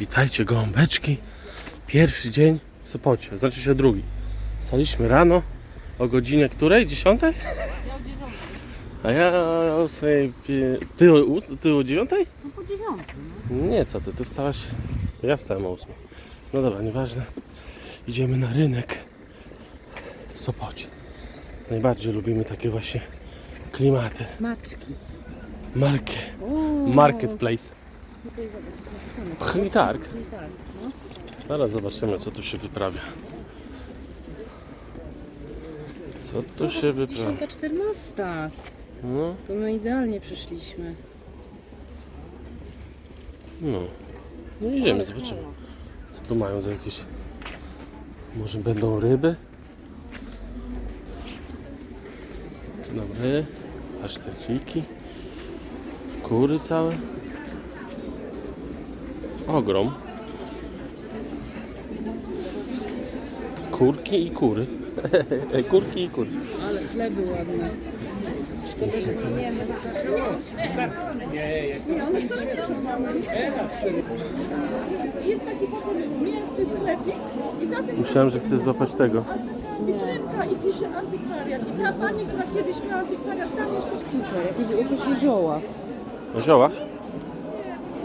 Witajcie gołąbeczki. Pierwszy dzień w Sopocie, znaczy się drugi. Staliśmy rano o godzinie której? Dziesiątej? A ja o ósmej... pie- Ty o, ós- ty o dziewiątej? No po dziewiątym. Nie, co ty, ty wstałaś... To ja wstałem o ósmej. No dobra, nieważne. Idziemy na rynek w Sopocie. Najbardziej lubimy takie właśnie klimaty. Smaczki. Markę. O, Marketplace. Tutaj zobacz, jest napisane. Chmitarg. No. Zaraz zobaczymy, co tu się wyprawia. Co tu się wyprawia? 10.14. No, To my idealnie przyszliśmy. no. No idziemy, zobaczymy. Co tu mają za jakieś... Może będą ryby? Dobry. Paszteciki. Kury całe. Ogrom. Kurki i kury. Kurki i kury. Ale chleby ładne. Szkoda, że nie jemy. Jest taki potem mięsny sklepik i za tym Myślałem, że chcesz złapać tego. witrynka i pisze antykwariat. I ta pani, która kiedyś miała antykwariat, tam jeszcze Super, jakieś o coś o ziołach. O ziołach?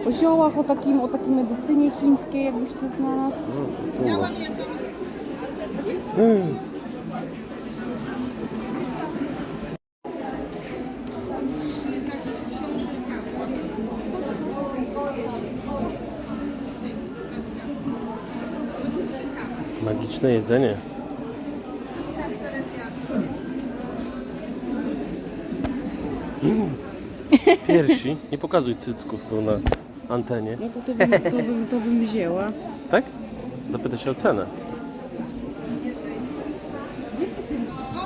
O ziołach, o takim, o takiej medycynie chińskiej, jakbyś to znalazł. Mm. Magiczne jedzenie. Mm. Piersi. Nie pokazuj cycków tu na antenie. No to to bym, to bym, to bym wzięła. Tak? Zapytaj się o cenę.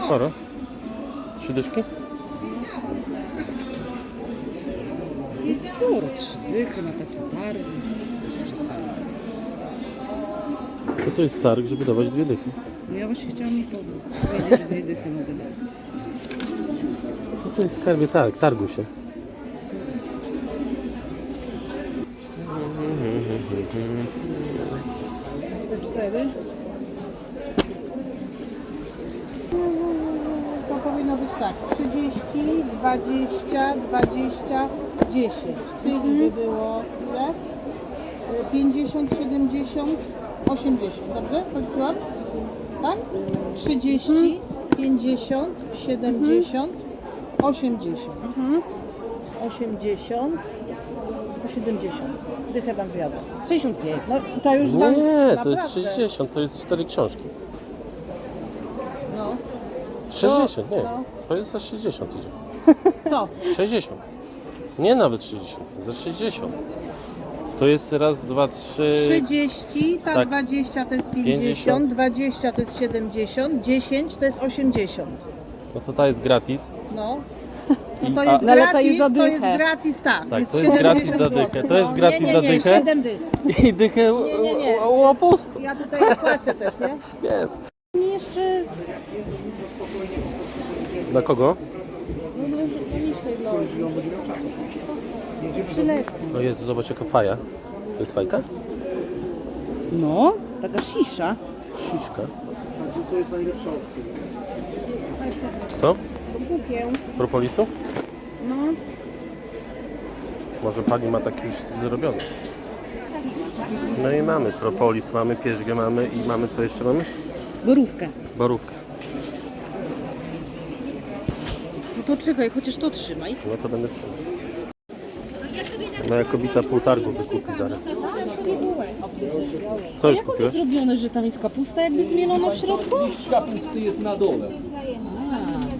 Sporo. Trzy dyszki? Jest sporo, trzy dychy na takie targi. Bez przesady. No to jest targ, żeby dawać dwie dychy. No ja właśnie chciałam ich powiedzieć, że dwie dychy mogę dać. No to jest skarbie targ, targu się. Te cztery? To powinno być tak, 30, 20, 20, 10, czyli by było ile? Y, 50, 70, 80, dobrze? Policzyłam? Tak? 30, 50, 70, 80. 80, to 70. Dychę wam zjadła. 65. No to już Nie, to jest naprawdę. 60, to jest cztery książki. No. 60, nie. no. To jest za 60 idzie. Co? 60. Nie nawet 60, za 60. To jest raz, dwa, trzy. 30, ta Tak. 20 to jest 50. 50, 20 to jest 70, 10 to jest 80. No to ta jest gratis. No. No to jest a- No to gratis, jest za to jest dychę. gratis, tak. Tak, to jest 70 gratis za złotych. dychę. To jest gratis nie, nie, za nie, dychę. 7 dych. I dychę Nie, nie, nie. Ja tutaj płacę też, nie? Nie. I jeszcze Dla kogo? przylecę. No Jezu, zobacz jaka faja. To jest fajka? No, taka sisza. Ciszka. Co? Propolisu? No. Może pani ma tak już zrobiony. No i mamy propolis, mamy pierzgę, mamy i mamy co jeszcze mamy? Borówkę. Borówkę. No to czekaj, chociaż to trzymaj. No to będę trzymał. Moja kobieta pół targu wykupi zaraz. Co już Jak kupiłeś? zrobione, że tam jest kapusta jakby zmielona w środku? Liść kapusty jest na dole.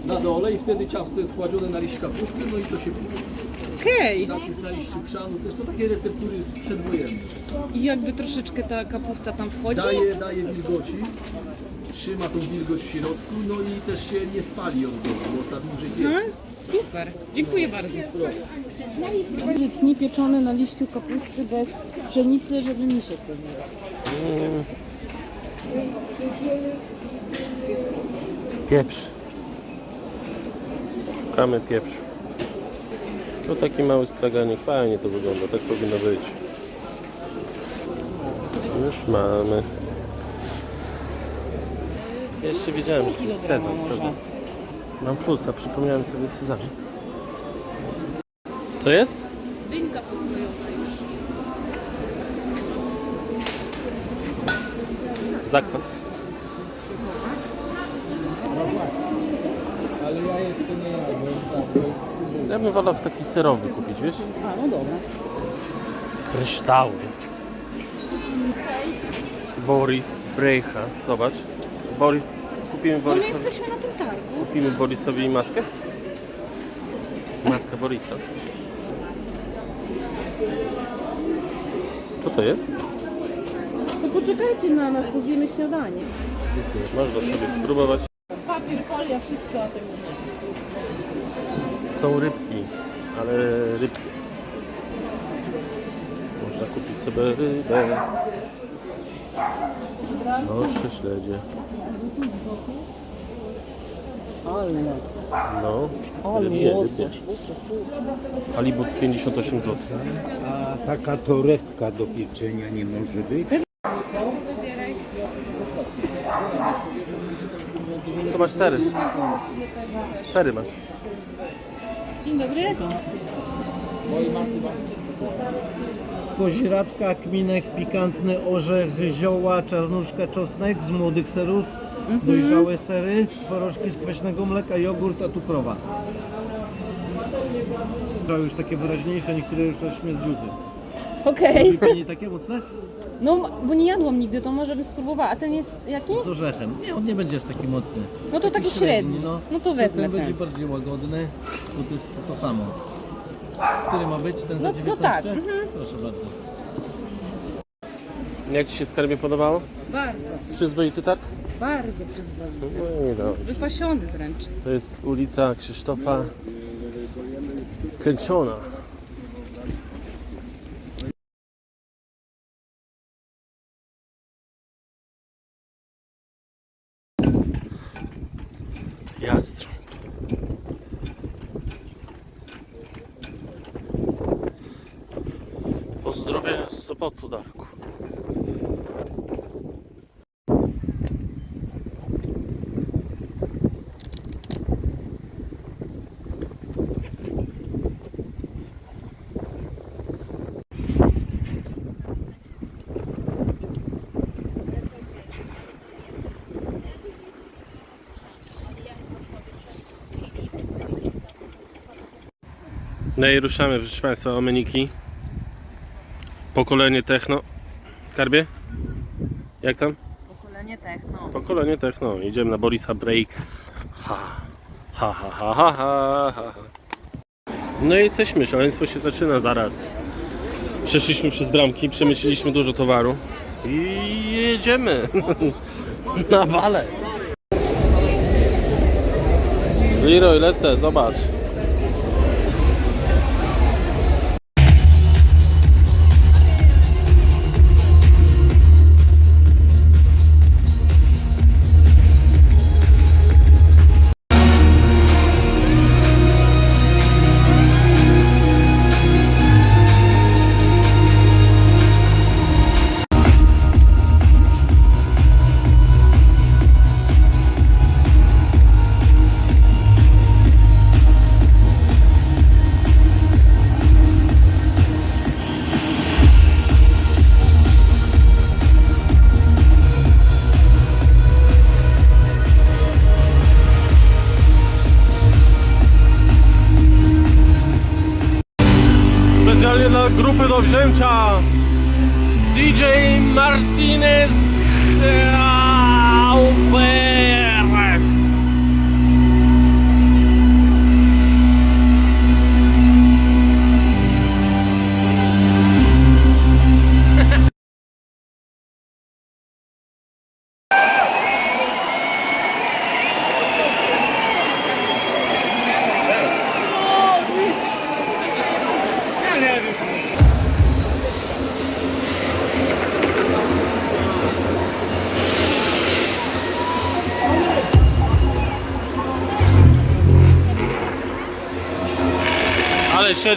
Na dole i wtedy ciasto jest kładzione na liść kapusty, no i to się Okej. tak jest na liściu krzanu. Też to takie receptury przedwojenne. I jakby troszeczkę ta kapusta tam wchodzi? Daje, daje wilgoci, trzyma tą wilgoć w środku, no i też się nie spali od dołu, bo ta dłużej piecze. Mhm. Super, dziękuję bardzo. Tni pieczony na liściu kapusty bez pszenicy, żeby mi się pełniło. Pieprz. Szukamy pieprzu. To taki mały straganik. Fajnie to wygląda. Tak powinno być. mamy. Jeszcze wiedziałem, że to jest sezon, sezon. Mam plus, a przypomniałem sobie sezon. Co jest? Dynka pokrojowa już. Zakwas. Ja bym wolał w taki serowy kupić, wiesz? A, no dobra. Kryształy. Boris Brecha. Zobacz. Boris. Kupimy No my Borisowi. jesteśmy na tym targu. Kupimy Borisowi maskę? Maskę Borisa. Co to jest? To poczekajcie na nas, to zjemy śniadanie. Można sobie spróbować. Papier, folia, wszystko o tym. Są rybki, ale rybki. Można kupić sobie rybę. Proszę śledzie. Ale, No, rybie, rybie. Halibut 58 zł. A taka torebka do pieczenia nie może być? To masz sery. Sery masz. Dzień dobry. Koziradka, kminek, pikantny orzech, zioła, czarnuszka, czosnek z młodych serów, dojrzałe sery, twarożki z kwaśnego mleka, jogurt, a tu krowa. To już takie wyraźniejsze, niektóre już są śmierdziuty. Okej. Lubi Pani takie mocne? No, bo nie jadłam nigdy, to może bym spróbowała. A ten jest jaki? Z orzechem. Nie, on nie będzie aż taki mocny. No to taki średni. no. No to wezmę Ten będzie ten. bardziej łagodny, bo to jest to, to samo. Który ma być? Ten za No- no 19? tak, mhm. Proszę bardzo. Jak Ci się skarbie podobało? Bardzo, Przyzwoity targ? bardzo przyzwoity. No dobrze. Wypasiony wręcz. To jest ulica Krzysztofa Kręciona. No i ruszamy, proszę Państwa, omeniki. Pokolenie techno. Skarbie? Jak tam? Pokolenie techno. Pokolenie techno. Idziemy na Borisa Break. Ha. Ha, ha, ha, ha, ha, ha. No i jesteśmy, szaleństwo się zaczyna zaraz. Przeszliśmy przez bramki, przemyśleliśmy dużo towaru i jedziemy na balet. Leroy, lecę, zobacz. Do wzięcia DJ Martinez Aufer. Ale